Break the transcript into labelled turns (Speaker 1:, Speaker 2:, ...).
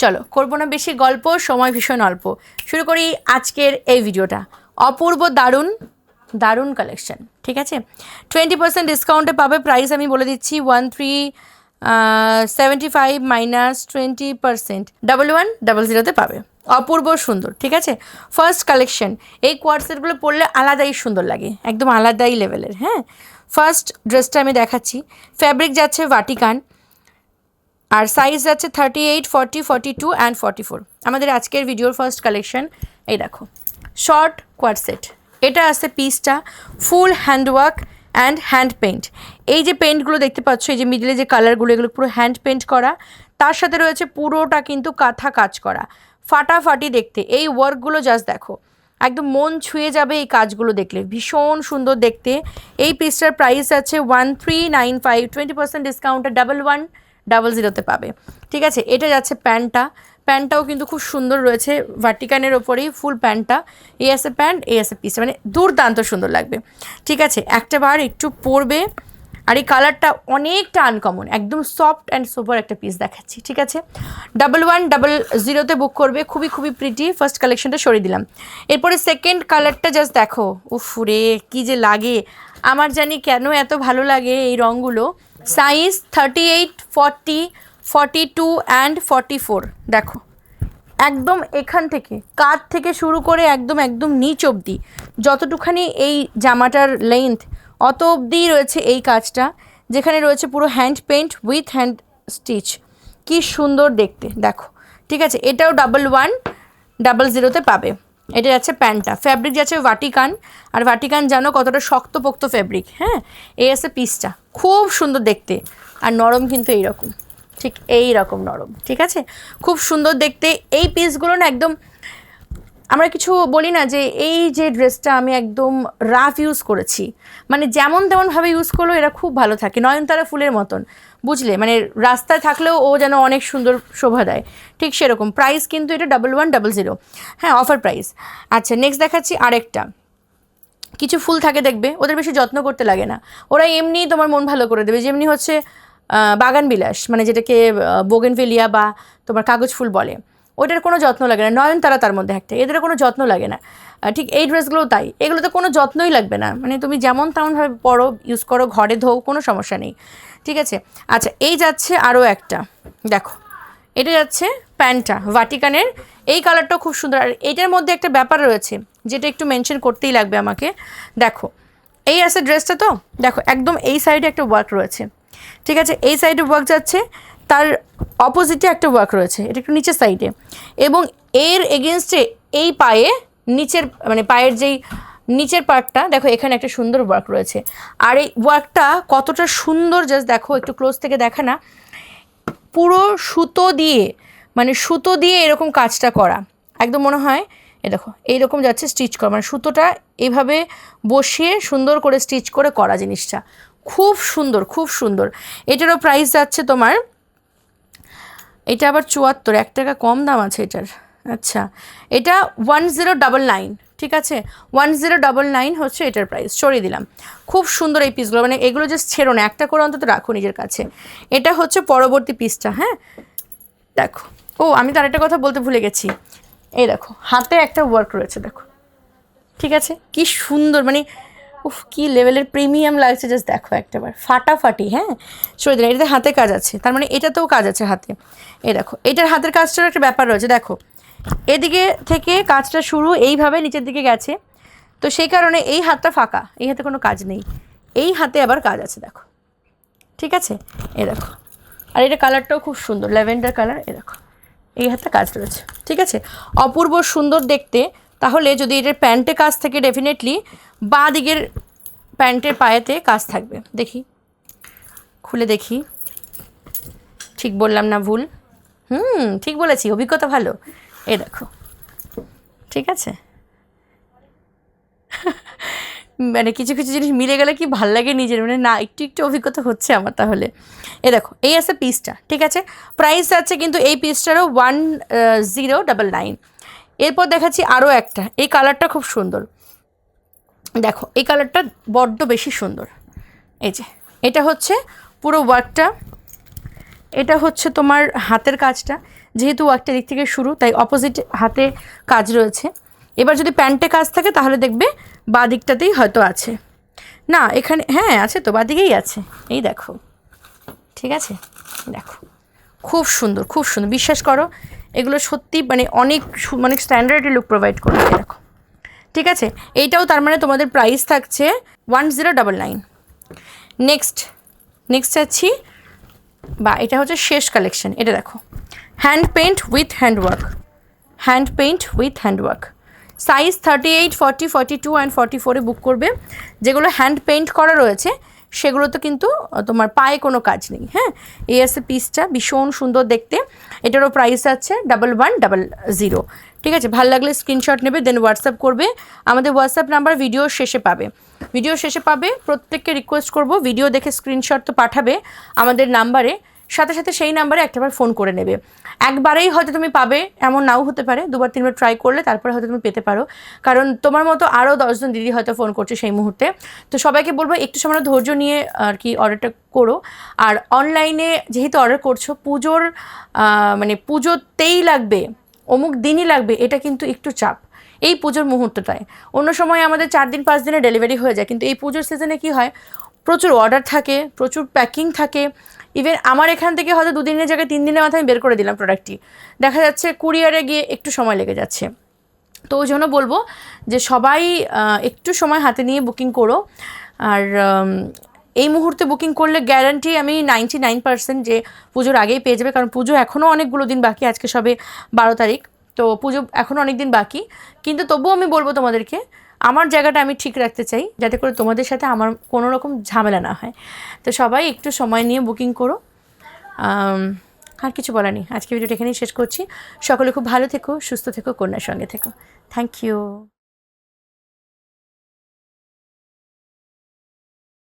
Speaker 1: চলো, করব না বেশি গল্প, সময় ভীষণ অল্প। শুরু করি আজকের এই ভিডিওটা। অপূর্ব দারুণ দারুণ কালেকশন ঠিক আছে? টোয়েন্টি পার্সেন্ট ডিসকাউন্টে পাবে প্রাইস আমি বলে দিচ্ছি one three seventy five minus twenty percent double one double জিরোতে পাবে। অপূর্ব সুন্দর, ঠিক আছে? ফার্স্ট কালেকশন এই কোয়ার্সেটগুলো পরলে আলাদাই সুন্দর লাগে, একদম আলাদাই লেভেলের হ্যাঁ? ফার্স্ট ড্রেসটা আমি দেখাচ্ছি। ফ্যাব্রিক যাচ্ছে ভাটিকান আর সাইজ আছে thirty eight forty forty two and forty four আমাদের আজকের ভিডিওর ফার্স্ট কালেকশন এই দেখো। শর্ট কোয়ারসেট এটা আছে পিসটা full handwork and hand paint এই যে পেন্টগুলো দেখতে পাচ্ছ, এই যে মিডলে যে কালারগুলো এগুলো পুরো হ্যান্ড পেন্ট করা। তার সাথে রয়েছে পুরোটা কিন্তু কাঁথা কাজ করা। ফাটাফাটি দেখতে। এই ওয়ার্কগুলো জাস্ট দেখো। একদম মন ছুঁয়ে যাবে এই কাজগুলো দেখলে। ভীষণ সুন্দর দেখতে। এই পিসটার প্রাইস আছে one three nine five twenty percent ডিসকাউন্টে ডাবল ওয়ান ডাবল জিরোতে পাবে। ঠিক আছে? এটা যাচ্ছে প্যান্টটা। প্যান্টটাও কিন্তু খুব সুন্দর রয়েছে। ভার্টিকানের ওপরেই ফুল প্যান্টটা। এই আছে প্যান্ট এই আছে পিস মানে দুর্দান্ত সুন্দর লাগবে। ঠিক আছে? একটা বার একটু পরবে। আর এই কালারটা অনেকটা আনকমন একদম সফট অ্যান্ড সুপার একটা পিস দেখাচ্ছি। ঠিক আছে? ডাবল ওয়ান ডাবল জিরোতে বুক করবে। খুবই খুবই প্রিটি ফার্স্ট কালেকশনটা সরিয়ে দিলাম। এরপরে সেকেন্ড কালারটা জাস্ট দেখো। উফ রে, কী যে লাগে। আমার জানি কেন এত ভালো লাগে এই রঙগুলো size thirty eight forty forty two and forty four দেখো, একদম এখান থেকে, কাঁধ থেকে শুরু করে একদম একদম নিচ অবধি, যতটুখানি এই জামাটার লেন্থ অত অবধিই রয়েছে এই কাজটা, যেখানে রয়েছে পুরো hand paint with hand stitch কি সুন্দর দেখতে, দেখো, ঠিক আছে, এটাও ডাবল ওয়ান ডাবল জিরোতে পাবে। এটা যাচ্ছে প্যান্টটা ফ্যাব্রিক যাচ্ছে ভাটিকান আর ভাটিকান জানো কতটা শক্তপোক্ত ফ্যাব্রিক হ্যাঁ? এই আছে পিসটা। খুব সুন্দর দেখতে। আর নরম কিন্তু এইরকম। ঠিক এই রকম নরম। ঠিক আছে? খুব সুন্দর দেখতে। এই পিসগুলো না একদম, আমরা কিছু বলি না যে এই যে ড্রেসটা আমি একদম রাফ ইউজ করেছি। মানে যেমন তেমনভাবে ইউজ করলেও এরা খুব ভালো থাকে। নয়নতারা ফুলের মতন। বুঝলে? মানে রাস্তায় থাকলেও ও যেন অনেক সুন্দর শোভা দেয়। ঠিক সেরকম। প্রাইস কিন্তু এটা ডাবল ওয়ান ডাবল জিরো হ্যাঁ অফার প্রাইস আচ্ছা নেক্সট দেখাচ্ছি আরেকটা। কিছু ফুল থাকে দেখবে, ওদের বেশি যত্ন করতে লাগে না। ওরা এমনি তোমার মন ভালো করে দেবে। যেমনি হচ্ছে বাগান বিলাস মানে যেটাকে বোগেনভেলিয়া বা তোমার কাগজ ফুল বলে। ওইটার কোনো যত্ন লাগে না। নয়নতারা তার মধ্যে একটা, এদের কোনো যত্ন লাগে না। ঠিক এই ড্রেসগুলোও তাই। এগুলোতে কোনো যত্নই লাগবে না। মানে তুমি যেমন তেমনভাবে পরো ইউজ করো, ঘরে ধোও, কোনো সমস্যা নেই। ঠিক আছে? আচ্ছা এই যাচ্ছে আরও একটা। দেখো, এটা যাচ্ছে প্যান্টটা, ভাটিকানের। এই কালারটাও খুব সুন্দর। আর এটার মধ্যে একটা ব্যাপার রয়েছে, যেটা একটু মেনশন করতেই লাগবে আমাকে। দেখো, এই আছে ড্রেসটা তো? দেখো, একদম এই সাইডে একটা ওয়ার্ক রয়েছে। ঠিক আছে? এই সাইডে ওয়ার্ক যাচ্ছে। তার অপোজিটে একটা ওয়ার্ক রয়েছে, এটা একটু নিচের সাইডে এবং এর এগেনস্টে এই পায়ে নিচের মানে পায়ের যেই নিচের পার্টটা দেখো এখানে একটা সুন্দর ওয়ার্ক রয়েছে। আর এই ওয়ার্কটা কতটা সুন্দর জাস্ট দেখো, একটু ক্লোজ থেকে দেখা না। পুরো সুতো দিয়ে মানে সুতো দিয়ে এরকম কাজটা করা। একদম মনে হয়, এ দেখো, এইরকম যাচ্ছে স্টিচ করা। মানে সুতোটা এইভাবে বসিয়ে সুন্দর করে স্টিচ করে করা জিনিসটা। খুব সুন্দর খুব সুন্দর। এটারও প্রাইস যাচ্ছে তোমার এটা আবার চুয়াত্তর, এক টাকা কম দাম আছে এটার। আচ্ছা এটা ওয়ান জিরো ডাবল নাইন ঠিক আছে? ওয়ান জিরো ডাবল নাইন হচ্ছে এটার প্রাইস সরিয়ে দিলাম। খুব সুন্দর এই পিসগুলো মানে এগুলো জাস্ট ছেড়ো না, একটা করে অন্তত রাখো নিজের কাছে। এটা হচ্ছে পরবর্তী পিসটা হ্যাঁ? দেখো। ও, আমি তার একটা কথা বলতে ভুলে গেছি। এই দেখো, হাতে একটা ওয়ার্ক রয়েছে, দেখো। ঠিক আছে? কি সুন্দর মানে উফ, কি লেভেলের প্রিমিয়াম লাগছে জাস্ট দেখো একটাবার। ফাটাফাটি হ্যাঁ? সরে দিন এটাতে হাতে কাজ আছে। তার মানে এটাতেও কাজ আছে হাতে। এ দেখো, এটার হাতের কাজটার একটা ব্যাপার রয়েছে, দেখো। এদিকে থেকে কাজটা শুরু এইভাবে নিচের দিকে গেছে। তো সেই কারণে এই হাতটা ফাঁকা, এই হাতে কোনো কাজ নেই। এই হাতে আবার কাজ আছে, দেখো। ঠিক আছে? এ দেখো। আর এটা কালারটাও খুব সুন্দর, ল্যাভেন্ডার কালার এ দেখো। এই হাতে কাজ রয়েছে। ঠিক আছে? অপূর্ব সুন্দর দেখতে তাহলে যদি এটার প্যান্টে কাজ থাকে ডেফিনেটলি বা দিকের প্যান্টের পায়েতে কাজ থাকবে। দেখি। খুলে দেখি। ঠিক বললাম না ভুল? হুম, ঠিক বলেছি, অভিজ্ঞতা ভালো। এ দেখো। ঠিক আছে? মানে কিছু কিছু জিনিস মিলে গেলে কি ভালো লাগে নিজের? মানে না, একটু একটু অভিজ্ঞতা হচ্ছে আমার তাহলে। এ দেখো, এই আছে পিসটা ঠিক আছে? প্রাইস আছে কিন্তু এই পিসটারও ওয়ান জিরো ডাবল নাইন এরপর দেখাচ্ছি আরও একটা। এই কালারটা খুব সুন্দর। দেখো, এই কালারটা বড্ড বেশি সুন্দর। এই যে, এটা হচ্ছে পুরো ওয়ার্কটা। এটা হচ্ছে তোমার হাতের কাজটা। যেহেতু ওয়ার্কটা দিক থেকে শুরু, তাই অপোজিট হাতে কাজ রয়েছে। এবার যদি প্যান্টে কাজ থাকে, তাহলে দেখবে বা দিকটাতেই হয়তো আছে। না, এখানে হ্যাঁ আছে তো, বাদিকেই আছে। এই দেখো, ঠিক আছে? দেখো, খুব সুন্দর খুব সুন্দর। বিশ্বাস করো এগুলো সত্যি মানে অনেক মানে স্ট্যান্ডার্ড লুক প্রোভাইড করে এই দেখো। ঠিক আছে? এইটাও তার মানে তোমাদের প্রাইস থাকছে one zero double nine next next যাচ্ছি। বা, এটা হচ্ছে শেষ কালেকশন এটা দেখো। Hand paint with hand work hand paint with hand work size thirty eight forty forty two and forty ফোরে বুক করবে। যেগুলো হ্যান্ড পেন্ট করা রয়েছে সেগুলোতে কিন্তু তোমার পায়ে কোনো কাজ নেই হ্যাঁ? এই আছে পিসটা ভীষণ সুন্দর দেখতে। এটারও প্রাইস আছে ডাবল ওয়ান ডাবল জিরো ঠিক আছে? ভালো লাগলে স্ক্রিনশট নেবে দেন হোয়াটসঅ্যাপ করবে। আমাদের হোয়াটসঅ্যাপ নাম্বার ভিডিও শেষে পাবে। ভিডিও শেষে পাবে, প্রত্যেককে রিকোয়েস্ট করব ভিডিও দেখে স্ক্রিনশট তো পাঠাবে। আমাদের নাম্বারে সাথে সাথে সেই নাম্বারে একটাবার ফোন করে নেবে। একবারেই হয়তো তুমি পাবে, এমন নাও হতে পারে, দুবার তিনবার ট্রাই করলে তারপরে হয়তো তুমি পেতে পারো। কারণ তোমার মতো আরও দশজন দিদি হয়তো ফোন করছে সেই মুহূর্তে। তো সবাইকে বলব একটু সময় ধৈর্য নিয়ে আর কি অর্ডারটা করো। আর অনলাইনে যেহেতু অর্ডার করছ, পুজোর মানে পুজোতেই লাগবে, অমুক দিনই লাগবে, এটা কিন্তু একটু চাপ। এই পুজোর মুহূর্তটায়। অন্য সময় আমাদের চার দিন, পাঁচ দিনে ডেলিভারি হয়ে যায়, কিন্তু এই পুজোর সিজনে কি হয় প্রচুর অর্ডার থাকে, প্রচুর প্যাকিং থাকে। ইভেন আমার এখান থেকে হয়তো দুদিনের জায়গায় তিন দিনের মাথায় আমি বের করে দিলাম প্রোডাক্টটি দেখা যাচ্ছে কুরিয়ারে গিয়ে একটু সময় লেগে যাচ্ছে। তো ওই জন্য বলব যে সবাই একটু সময় হাতে নিয়ে বুকিং করো। আর এই মুহূর্তে বুকিং করলে গ্যারান্টি আমি নাইনটি নাইন পার্সেন্ট যে পুজোর আগেই পেয়ে যাবে। কারণ পুজো এখনও অনেকগুলো দিন বাকি, আজকে সবে বারো তারিখ। তো পুজো এখনও অনেক দিন বাকি। কিন্তু তবুও আমি বলব তোমাদেরকে আমার জায়গাটা আমি ঠিক রাখতে চাই, যাতে করে তোমাদের সাথে আমার কোনো রকম ঝামেলা না হয়। তো সবাই একটু সময় নিয়ে বুকিং করো। আর কিছু বলার নেই। আজকে ভিডিওটা এখানেই শেষ করছি। সকলে খুব ভালো থেকো, সুস্থ থেকো, কন্যার সঙ্গে থেকো। Thank you